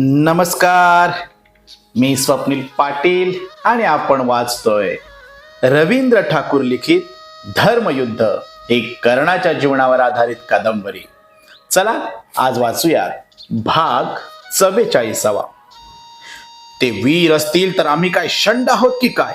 नमस्कार. मी स्वप्नील पाटील आणि आपण वाचतोय रवींद्र ठाकूर लिखित धर्मयुद्ध एक कर्णाच्या जीवनावर आधारित कादंबरी. चला आज वाचूयात भाग चव्वेचाळीसावा. ते वीर असतील तर आम्ही काय शंड आहोत की काय?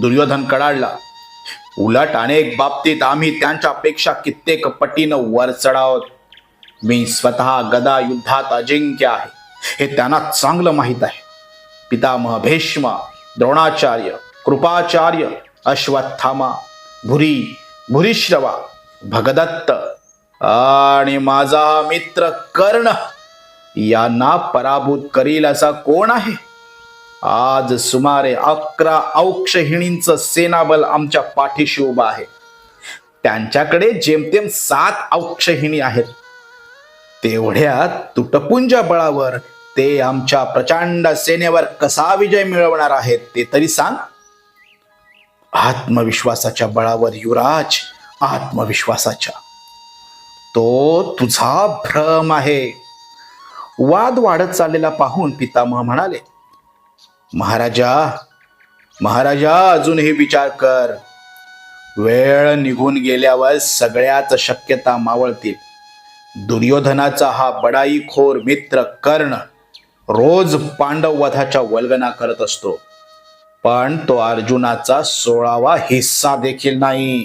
दुर्योधन कडाडला. उलट अनेक बाबतीत आम्ही त्यांच्यापेक्षा कित्येक पटीनं वर चढावत. मी स्वतः गदा युद्धात अजिंक्य आहे. हे त्यांना चांगलं माहीत आहे. पितामह भीष्म द्रोणाचार्य कृपाचार्य अश्वत्थामा भुरी भुरीश्रवा भगदत्त आणि माझा मित्र कर्ण यांना पराभूत करील असा कोण आहे? आज सुमारे अकरा औक्षहिणींचं सेनाबल आमच्या पाठीशी उभं आहे. त्यांच्याकडे जेमतेम सात औक्षहिणी आहेत. तेवढ्या तुटपुंजा बळावर ते आमच्या प्रचंड सेनेवर कसा विजय मिळवणार आहेत ते तरी सांग. आत्मविश्वासाच्या बळावर युवराज आत्मविश्वासाच्या. तो तुझा भ्रम आहे. वाद वाढत चाललेला पाहून पितामह म्हणाले महाराजा महाराजा अजूनही विचार कर. वेळ निघून गेल्यावर सगळ्याच शक्यता मावळतील. दुर्योधनाचा हा बडाईखोर मित्र कर्ण रोज पांडव वधाच्या वल्गना करत असतो. पण तो अर्जुनाचा सोळावा हिस्सा देखील नाही.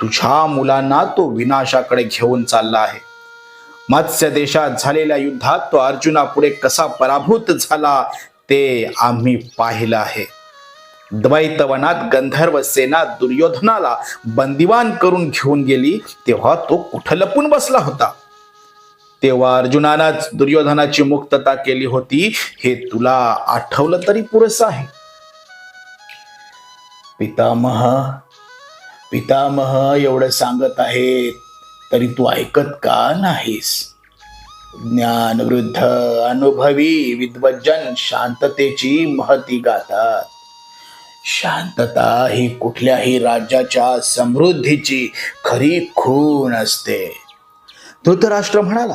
तुझ्या मुलांना तो विनाशाकडे घेऊन चालला आहे. मत्स्य देशात झालेल्या युद्धात तो अर्जुना पुढे कसा पराभूत झाला ते आम्ही पाहिलं आहे. द्वैतवनात गंधर्व सेना दुर्योधनाला बंदिवान करून घेऊन गेली तेव्हा तो कुठं लपून बसला होता? तेव्हा अर्जुनानाच दुर्योधनाची मुक्तता केली होती. हे तुला आठवलं तरी पुरेस आहे. पितामह पितामह एवढं सांगत आहेत तरी तू ऐकत का नाहीस? ज्ञान वृद्ध अनुभवी विद्वजन शांततेची महती गातात. शांतता ही कुठल्याही राज्याच्या समृद्धीची खरी खूण असते. धृतराष्ट्र म्हणाला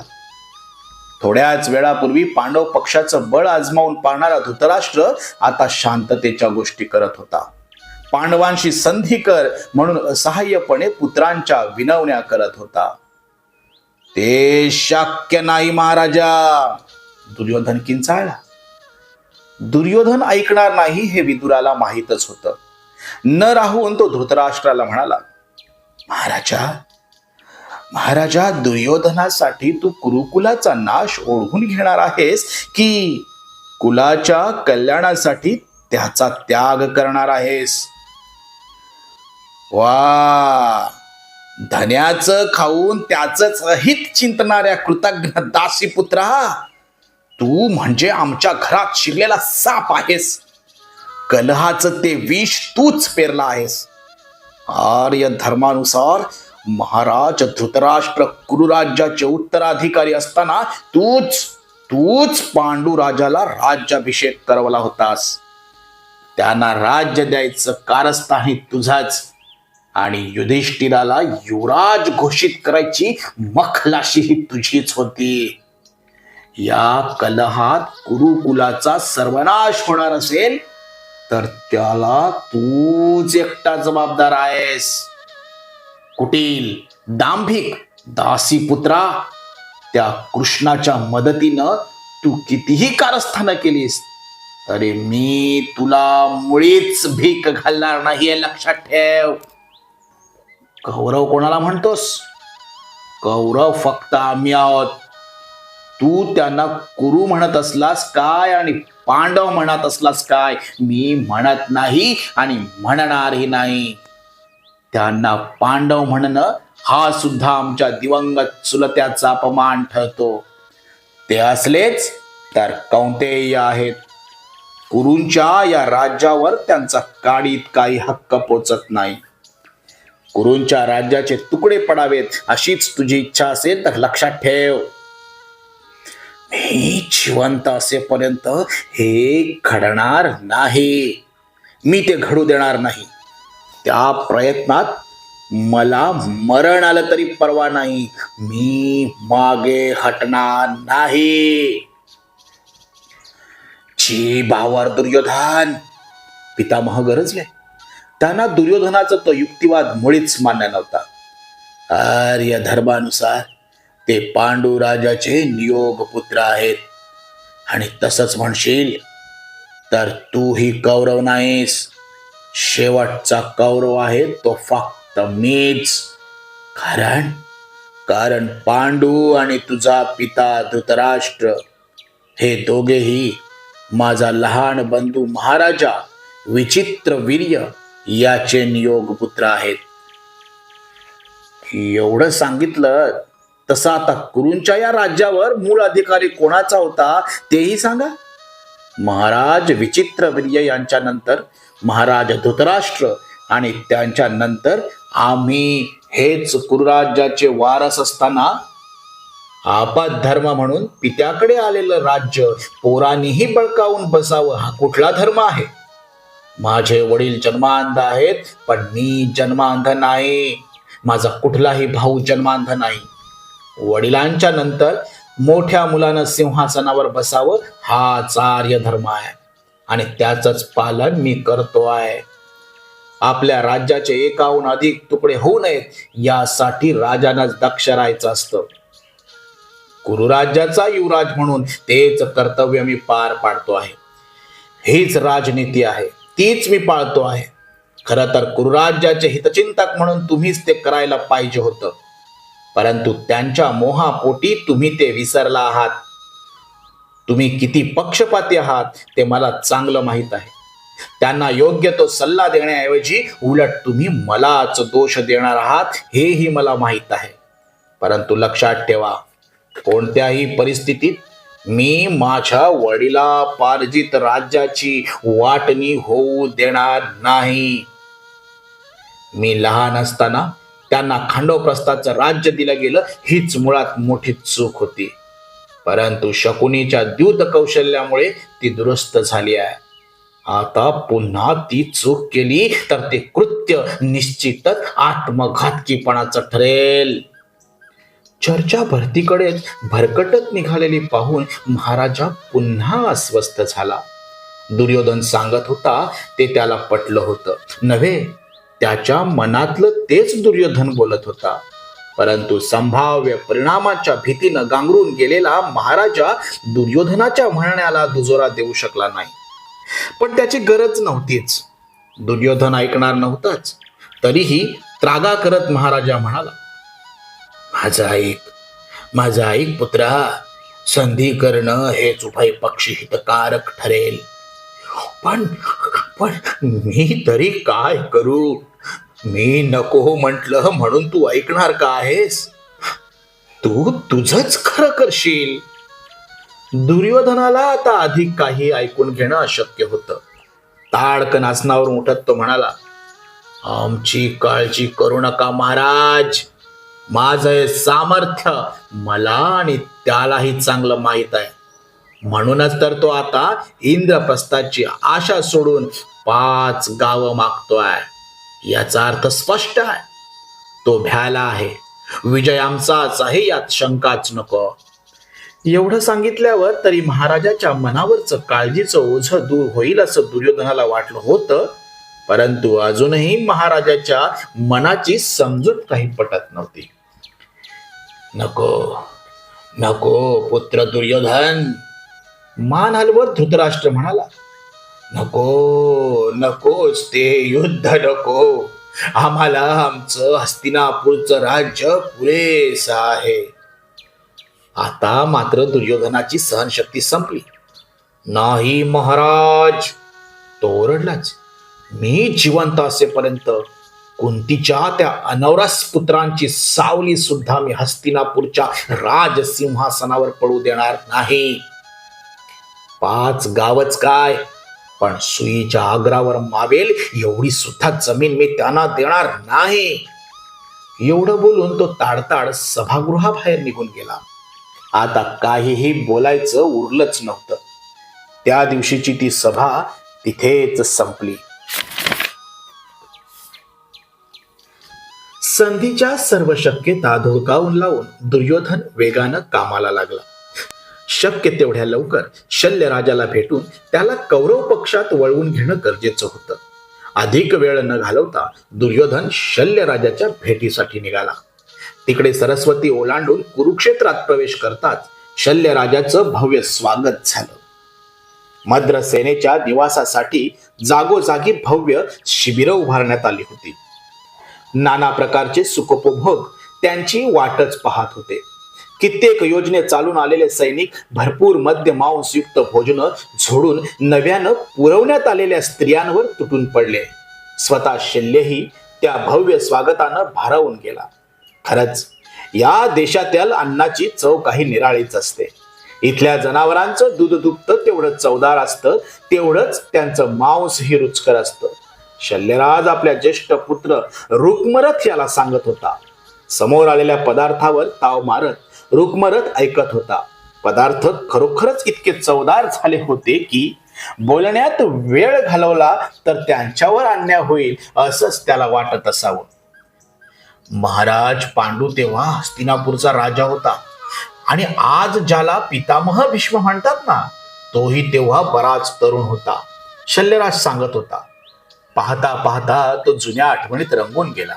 थोड्याच वेळापूर्वी पांडव पक्षाचं बळ आजमावून पाहणारा धृतराष्ट्र आता शांततेच्या गोष्टी करत होता. पांडवांशी संधी कर म्हणून असहाय्यपणे पुत्रांच्या विनवण्या करत होता. ते शक्य नाही महाराजा. दुर्योधन किंचाळला. दुर्योधन ऐकणार नाही हे विदुराला माहीतच होतं. न राहून तो धृतराष्ट्राला म्हणाला महाराजा महाराजा दुर्योधनासाठी तू कुरुकुलाचा नाश ओढून घेणार आहेस की कुलाच्या कल्याणासाठी त्याचा त्याग करणार आहेस? वा! धन्याचं खाऊन त्याच हित चिंतणाऱ्या कृतज्ञ दासी पुत्रा तू म्हणजे आमच्या घरात शिरलेला साप आहेस. कलहाचं ते विष तूच पेरला आहेस. आर्य धर्मानुसार महाराज धृतराष्ट्र कुरुराज्याचे उत्तराधिकारी असताना तूच तूच पांडू राजाला राज्याभिषेक करवला होतास. त्यांना राज्य द्यायचं कारस्थानी तुझाच. आणि युधिष्ठिराला युवराज घोषित करायची मखलाशी ही तुझीच होती. या कलहात कुरुकुलाचा सर्वनाश होणार असेल तर त्याला तूच एकटा जबाबदार आहेस. कुटील दांभिक दासी पुत्रा त्या कृष्णाच्या मदतीनं तू कितीही कारस्थानं केलीस तरी मी तुला मुळीच भीक घालणार नाही लक्षात ठेव. कौरव कोणाला म्हणतोस? कौरव फक्त आम्ही आहोत. तू त्यांना कुरु म्हणत असलास काय आणि पांडव म्हणत असलास काय? मी म्हणत नाही आणि म्हणणारही नाही. त्यांना पांडव म्हणणं हा सुद्धा आमच्या दिवंगत चुलत्याचा अपमान ठरतो. ते असलेच तर कौंतेय आहेत. कुरूंच्या या राज्यावर त्यांचा काडीत काही हक्क पोचत नाही. कुरूंच्या राज्याचे तुकडे पडावेत अशीच तुझी इच्छा असेल तर लक्षात ठेव. मी जिवंत असेपर्यंत हे घडणार नाही. मी ते घडू देणार नाही. त्या प्रयत्नात मला मरण आलं तरी परवा नाही. मी मागे हटणार नाही. जी भावार दुर्योधन. पितामह गरजले. त्यांना दुर्योधनाचा तो युक्तिवाद मुळीच मान्य नव्हता. आर्य धर्मानुसार ते पांडू राजाचे नियोग पुत्र आहेत. आणि तसंच म्हणशील तर तूही कौरव नाहीस. शेवटचा कौरव आहे तो फक्त मीच. कारण कारण पांडू आणि तुझा पिता धृतराष्ट्र हे दोघेही माझा लहान बंधू महाराजा विचित्र वीर्य याचे नियोग पुत्र आहेत. एवढं सांगितलं तसं आता कुरूंच्या या राज्यावर मूळ अधिकारी कोणाचा होता तेही सांगा. महाराज विचित्र वीर्य यांच्या नंतर महाराज धृतराष्ट्र आणि त्यांच्या नंतर आम्ही हेच कुरुराज्याचे वारस असताना आपत धर्म म्हणून पित्याकडे आलेलं राज्य पोरांनीही बळकावून बसावं हा कुठला धर्म आहे? माझे वडील जन्मांध आहेत पण मी जन्मांध नाही. माझा कुठलाही भाऊ जन्मांध नाही. वडिलांच्या नंतर मोठ्या मुलानं सिंहासनावर बसावं हा आर्य धर्म आहे. आणि त्याच पालन मी करतो आहे. आपल्या राज्याचे एकाहून अधिक तुकडे होऊ नयेत यासाठी राजानंच दक्ष राहायचं असतं. कुरुराज्याचा युवराज म्हणून तेच कर्तव्य मी पार पाडतो आहे. हीच राजनीती आहे तीच मी पाळतो आहे. खर तर कुरुराज्याचे हितचिंतक म्हणून तुम्हीच ते करायला पाहिजे होतं. परंतु त्यांच्या मोहापोटी तुम्ही ते विसरला आहात. तुम्ही किती पक्षपाती आहात ते मला चांगलं माहीत आहे. त्यांना योग्य तो सल्ला देण्याऐवजी उलट तुम्ही मलाच दोष देणार आहात हेही मला माहीत आहे. परंतु लक्षात ठेवा कोणत्याही परिस्थितीत मी माझ्या वडिला पार्जित राज्याची वाटणी होऊ देणार नाही. मी लहान असताना त्यांना खांडवप्रस्थाचं राज्य दिलं गेलं हीच मुळात मोठी चूक होती. परंतु शकुनीच्या द्यूत कौशल्यामुळे ती दुरुस्त झाली आहे. आता पुन्हा ती चूक केली तर ते कृत्य निश्चितच आत्मघातकीपणाचं ठरेल. चर्चा भरतीकडे भरकटत निघालेली पाहून महाराजा पुन्हा अस्वस्थ झाला. दुर्योधन सांगत होता ते त्याला पटलं होतं. नव्हे त्याच्या मनातलं तेच दुर्योधन बोलत होता. परंतु संभाव्य परिणामाच्या भीतीनं गांगरून गेलेला महाराजा दुर्योधनाच्या म्हणण्याला दुजोरा देऊ शकला नाही. पण त्याची गरज नव्हतीच. दुर्योधन ऐकणार नव्हताच. तरीही त्रागा करत महाराजा म्हणाला माझा ऐक माझा ऐक पुत्रा संधी करणं हेच उभय पक्षी हितकारक ठरेल. पण पण मी तरी काय करू? मी नको म्हटलं म्हणून तू ऐकणार का आहेस? तू तुझच खरं करशील. दुर्योधनाला आता अधिक काही ऐकून घेणं अशक्य होतं. ताडक नाचनावर उठत तो म्हणाला आमची काळजी करू नका महाराज. माझं सामर्थ्य मला आणि त्यालाही चांगलं माहीत आहे. म्हणूनच तर तो आता इंद्रप्रस्थाची आशा सोडून पाच गावं मागतोय. याचा अर्थ स्पष्ट आहे. तो भ्याला आहे. विजय आमचाच आहे यात शंकाच नको. एवढं सांगितल्यावर तरी महाराजाच्या मनावरचं काळजीचं ओझं दूर होईल असं दुर्योधनाला वाटलं होतं. परंतु अजूनही महाराजाच्या मनाची समजूत काही पटत नव्हती. नको नको पुत्र दुर्योधन मान हलवत धृतराष्ट्र म्हणाला. नको नकोच ते युद्ध नको. आम्हाला आमचं हस्तिनापूरचं राज्य पुरेस आहे. आता मात्र दुर्योधनाची सहनशक्ती संपली. नाही महाराज तो ओरडलाच मी जिवंत असेपर्यंत कुंतीच्या त्या अनवरस पुत्रांची सावली सुद्धा मी हस्तिनापूरच्या राजसिंहासनावर पडू देणार नाही. पाच गावच काय? पण सुईच्या आग्रावर मावेल एवढी सुद्धा जमीन मी त्यांना देणार नाही. एवढं बोलून तो ताडताड सभागृहाबाहेर निघून गेला. आता काहीही बोलायचं उरलंच नव्हतं. त्या दिवशीची ती सभा तिथेच संपली. संधीच्या सर्व शक्यता धुडकावून लावून दुर्योधन वेगानं कामाला लागला. शक्य तेवढ्या लवकर शल्य राजाला भेटून त्याला कौरव पक्षात वळवून घेणं गरजेचं होतं. अधिक वेळ न घालवता दुर्योधन शल्य राजाच्या भेटीसाठी निघाला. तिकडे सरस्वती ओलांडून कुरुक्षेत्रात प्रवेश करताच शल्य राजाचं भव्य स्वागत झालं. मद्र सेनेच्या निवासासाठी जागोजागी भव्य शिबिरं उभारण्यात आली होती. नाना प्रकारचे सुखोपभोग त्यांची वाटच पाहत होते. कित्येक योजने चालून आलेले सैनिक भरपूर मद्य मांसयुक्त भोजन झोडून नव्यानं पुरवण्यात आलेल्या स्त्रियांवर तुटून पडले. स्वतः शल्यही त्या भव्य स्वागतानं भारावून गेला. खरंच या देशातील अन्नाची चव काही निराळीच असते. इथल्या जनावरांचं दूध दुभतं तेवढं चवदार असतं तेवढंच त्यांचं मांसही रुचकर असतं. शल्यराज आपल्या ज्येष्ठ पुत्र रुक्मरथ याला सांगत होता. समोर आलेल्या पदार्थावर ताव मारत रुक्मरथ ऐकत होता. पदार्थ खरोखरच इतके चवदार झाले होते की बोलण्यात वेळ घालवला तर त्यांच्यावर अन्याय होईल असंच त्याला वाटत असावं. महाराज पांडू तेव्हा हस्तिनापूरचा राजा होता. आणि आज ज्याला पितामह भीष्म म्हणतात ना तोही तेव्हा बराच तरुण होता. शल्यराज सांगत होता पाहता पाहता तो जुन्या आठवणीत रंगून गेला.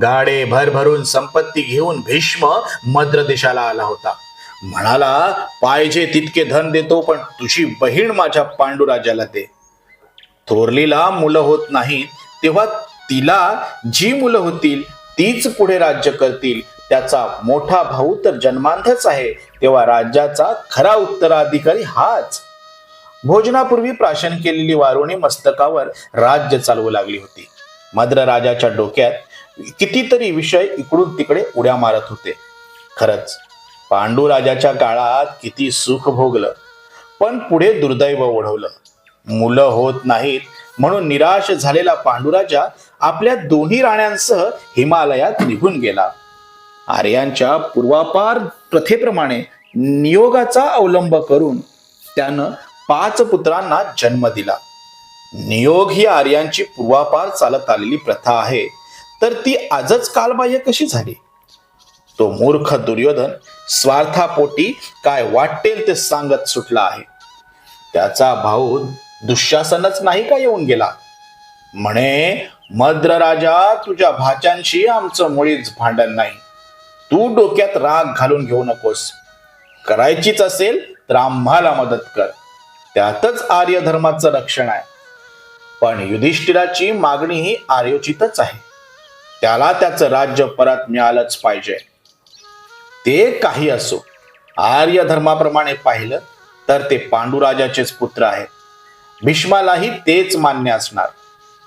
गाडे भरभरून संपत्ती घेऊन भीष्म मद्र देशाला आला होता. म्हणाला पाहिजे तितके धन देतो पण तुझी बहीण माझ्या पांडुराजाला दे. थोरलीला मुलं होत नाहीत तेव्हा तिला जी मुलं होतील तीच पुढे राज्य करतील. त्याचा मोठा भाऊ तर जन्मांधच आहे तेव्हा राज्याचा खरा उत्तराधिकारी हाच. भोजनापूर्वी प्राशन केलेली वारुणी मस्तकावर राज्य चालवू लागली होती. मद्र राजाच्या डोक्यात कितीतरी विषय इकडून तिकडे उड्या मारत होते. खरंच पांडू राजाच्या काळात किती सुख भोगलं पण पुढे दुर्दैव ओढवलं. मुलं होत नाहीत म्हणून निराश झालेला पांडुराजा आपल्या दोन्ही राण्यांसह हिमालयात निघून गेला. आर्यांच्या पूर्वापार प्रथेप्रमाणे नियोगाचा अवलंब करून त्यानं पाच पुत्रांना जन्म दिला. नियोग ही आर्यांची पूर्वापार चालत आलेली प्रथा आहे. तर ती आजच कालबाह्य कशी झाली? तो मूर्ख दुर्योधन स्वार्थापोटी काय वाटेल ते सांगत सुटला आहे. त्याचा भाऊ दुःशासनच नाही का येऊन गेला? म्हणे मद्र राजा तुझ्या भाच्यांशी आमचं मुळीच भांडण नाही. तू डोक्यात राग घालून घेऊ नकोस. करायचीच असेल तर आम्हाला मदत कर. त्यातच आर्य धर्माचं रक्षण आहे. पण युधिष्ठिराची मागणी ही आर्योचितच आहे. त्याला त्याचं राज्य परत मिळालंच पाहिजे. ते काही असो. आर्य धर्माप्रमाणे पाहिलं तर ते पांडुराजाचेच पुत्र आहेत. भीष्मालाही तेच मान्य असणार.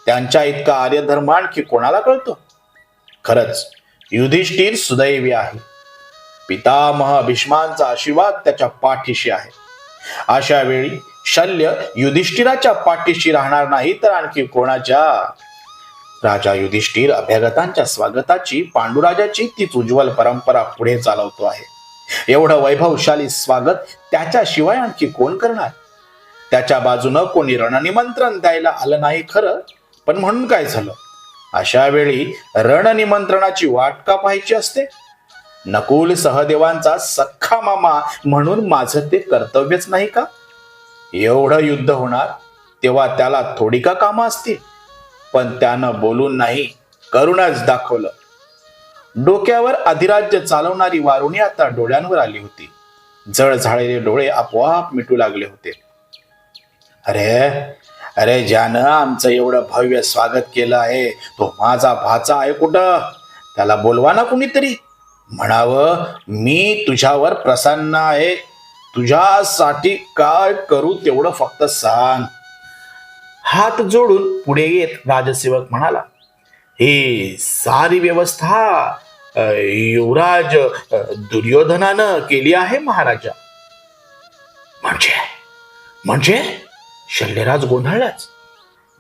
त्यांच्या इतका आर्य धर्म आणखी कोणाला कळतो? खरंच युधिष्ठिर सुदैवी आहे. पितामह भीष्मांचा आशीर्वाद त्याच्या पाठीशी आहे. अशा वेळी शल्य युधिष्ठिराच्या पाठीशी राहणार नाही तर आणखी कोणाच्या? राजा युधिष्ठिर अभ्यागतांच्या स्वागताची पांडुराजाची तीच उज्ज्वल परंपरा पुढे चालवतो आहे. एवढं वैभवशाली स्वागत त्याच्याशिवाय आणखी कोण करणार? त्याच्या बाजूनं कोणी रणनिमंत्रण द्यायला आलं नाही खरं पण म्हणून काय झालं? अशा वेळी रणनिमंत्रणाची वाट का पाहायची असते? नकुल सहदेवांचा सख्खा मामा म्हणून माझं ते कर्तव्यच नाही का? एवढं युद्ध होणार तेव्हा त्याला थोडी का कामं असतील? पण त्यानं बोलून नाही करूनच दाखवलं. डोक्यावर अधिराज्य चालवणारी वारुणी आता डोळ्यांवर आली होती. जळ झालेले डोळे आपोआप मिटू लागले होते. अरे अरे ज्यानं आमचं एवढं भव्य स्वागत केलं आहे तो माझा भाचा आहे कुठं? त्याला बोलवा ना कुणीतरी. म्हणावं मी तुझ्यावर प्रसन्न आहे. तुझ्यासाठी काय करू तेवढं फक्त सांग. हात जोडून पुढे येत राजसेवक म्हणाला हे सारी व्यवस्था युवराज दुर्योधनानं केली आहे महाराजा. म्हणजे? म्हणजे? शल्यराज गोंधळलाच.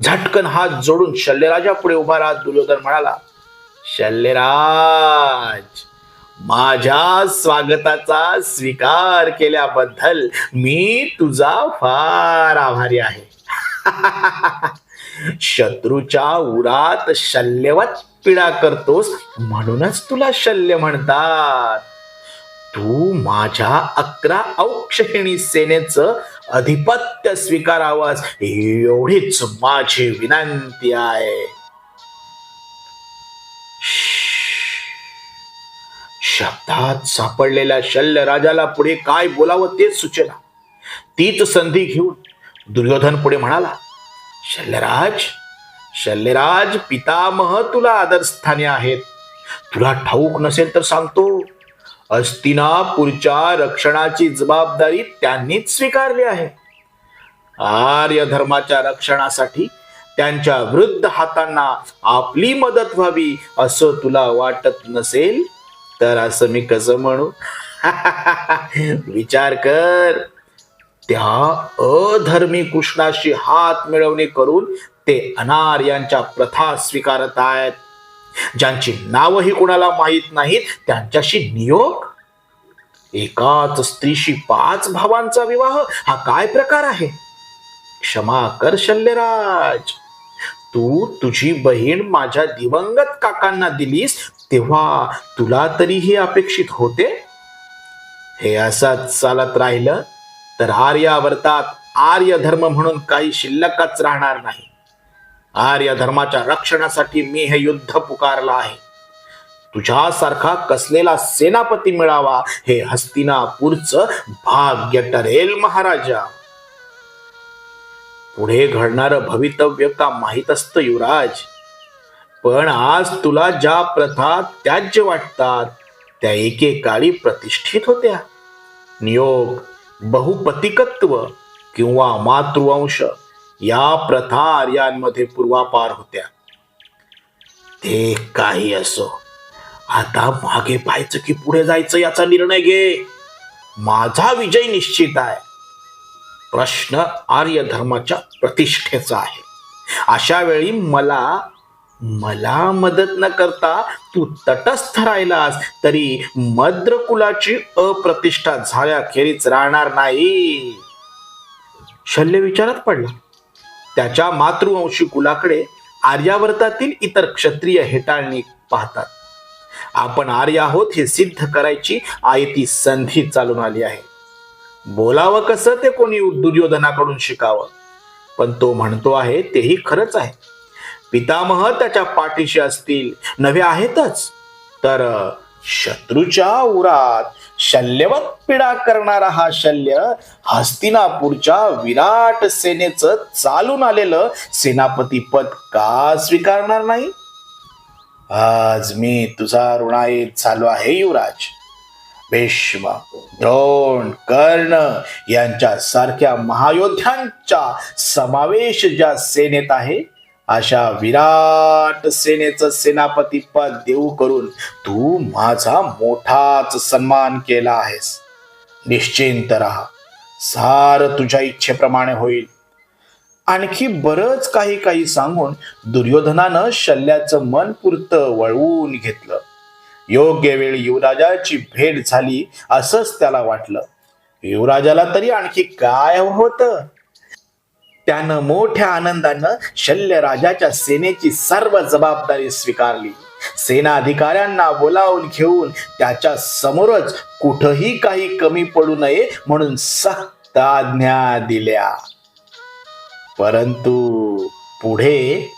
झटकन हात जोडून शल्यराजा पुढे उभा राहत दुर्योधन म्हणाला शल्यराज माझ्या स्वागताचा स्वीकार केल्याबद्दल मी तुझा फार आभारी आहे. शत्रूच्या उरात शल्यवत पीडा करतोस म्हणूनच तुला शल्य म्हणतात. तू माझ्या अकरा औक्षहिणी सेनेच अधिपत्य स्वीकारावंस. एवढीच माझी विनंती आहे. शब्दात सापडलेल्या शल्य राजाला पुढे काय बोलावं तेच सूचना. तीच संधी घेऊन दुर्योधन पुढे म्हणाला शल्यराज शल्यराज पितामह तुला आदरस्थाने आहेत. तुला ठाऊक नसेल तर सांगतो. अस्तिनापूरच्या रक्षणाची जबाबदारी त्यांनीच स्वीकारली आहे. आर्य धर्माच्या रक्षणासाठी त्यांच्या वृद्ध हातांना आपली मदत व्हावी असं तुला वाटत नसेल? तर असं मी कसं म्हणू? विचार कर. त्या अधर्मी कृष्णाशी हात मिळवणी करून ते अनार यांच्या प्रथा स्वीकारत आहेत. ज्यांची नावही कुणाला माहीत नाहीत त्यांच्याशी नियोग? एकाच स्त्रीशी पाच भावांचा विवाह हा काय प्रकार आहे? क्षमा कर शल्यराज. तू तुझी बहीण माझ्या दिवंगत काकांना दिलीस तेव्हा तुला तरी हे अपेक्षित होते? हे असंच चालत राहिलं. तर आर्यावर्तात आर्य धर्म म्हणून काही शिल्लकच राहणार नाही. आर्य धर्माच्या रक्षणासाठी मी हे युद्ध पुकारलं आहे. तुझ्यासारखा कसलेला सेनापती मिळावा हे हस्तिनापूरचं भाग्य ठरेल महाराजा. पुढे घडणारं भवितव्य का माहीत असतं युवराज? पण आज तुला ज्या प्रथा त्याज्य वाटतात त्या एकेकाळी प्रतिष्ठित होत्या. नियोग बहुपतिकत्व किंवा मातृवंश या प्रथा आर्यांमध्ये पूर्वापार होत्या. ते काही असो. आता मागे पाहायचं की पुढे जायचं याचा निर्णय घे. माझा विजय निश्चित आहे. प्रश्न आर्य धर्माच्या प्रतिष्ठेचा आहे. अशा वेळी मला मला मदत न करता तू तटस्थ राहिलास तरी मद्र कुलाची अप्रतिष्ठा झाल्याखेरीच राहणार नाही. शल्य विचारात पडला. त्याच्या मातृवंशी कुलाकडे आर्यावर्तातील इतर क्षत्रिय हेटाळणी पाहतात. आपण आर्य आहोत हे सिद्ध करायची आयती संधी चालून आली आहे. बोलावं कसं ते कोणी दुर्योधनाकडून शिकावं? पण तो म्हणतो आहे तेही खरंच आहे. पितामह त्याच्या पाठीशी असतील. नव्हे आहेतच. तर शत्रूच्या उरात शल्यवत पीडा करणारा हा शल्य हस्तिनापूरच्या विराट सेनेचं चालून आलेलं सेनापती पद का स्वीकारणार नाही? आज मी तुझा ऋणाईत झालो आहे युवराज. भीष्म द्रोण कर्ण यांच्या सारख्या महायोद्ध्यांचा समावेश ज्या सेनेत आहे अशा विराट सेनेचं सेनापती पद देऊ करून तू माझा मोठाच सन्मान केला आहेस. निश्चिंत राहा. सार तुझ्या इच्छेप्रमाणे होईल. आणखी बरंच काही काही सांगून दुर्योधनानं शल्याचं मन पुरतं वळवून घेतलं. योग्य वेळी युवराजाची भेट झाली असंच त्याला वाटलं. युवराजाला तरी आणखी काय होतं? त्यानं मोठ्या आनंदानं शल्य राजाच्या सेनेची सर्व जबाबदारी स्वीकारली. सेना अधिकाऱ्यांना बोलावून घेऊन त्याच्या समोरच कुठंही काही कमी पडू नये म्हणून सक्त आज्ञा दिल्या. परंतु पुढे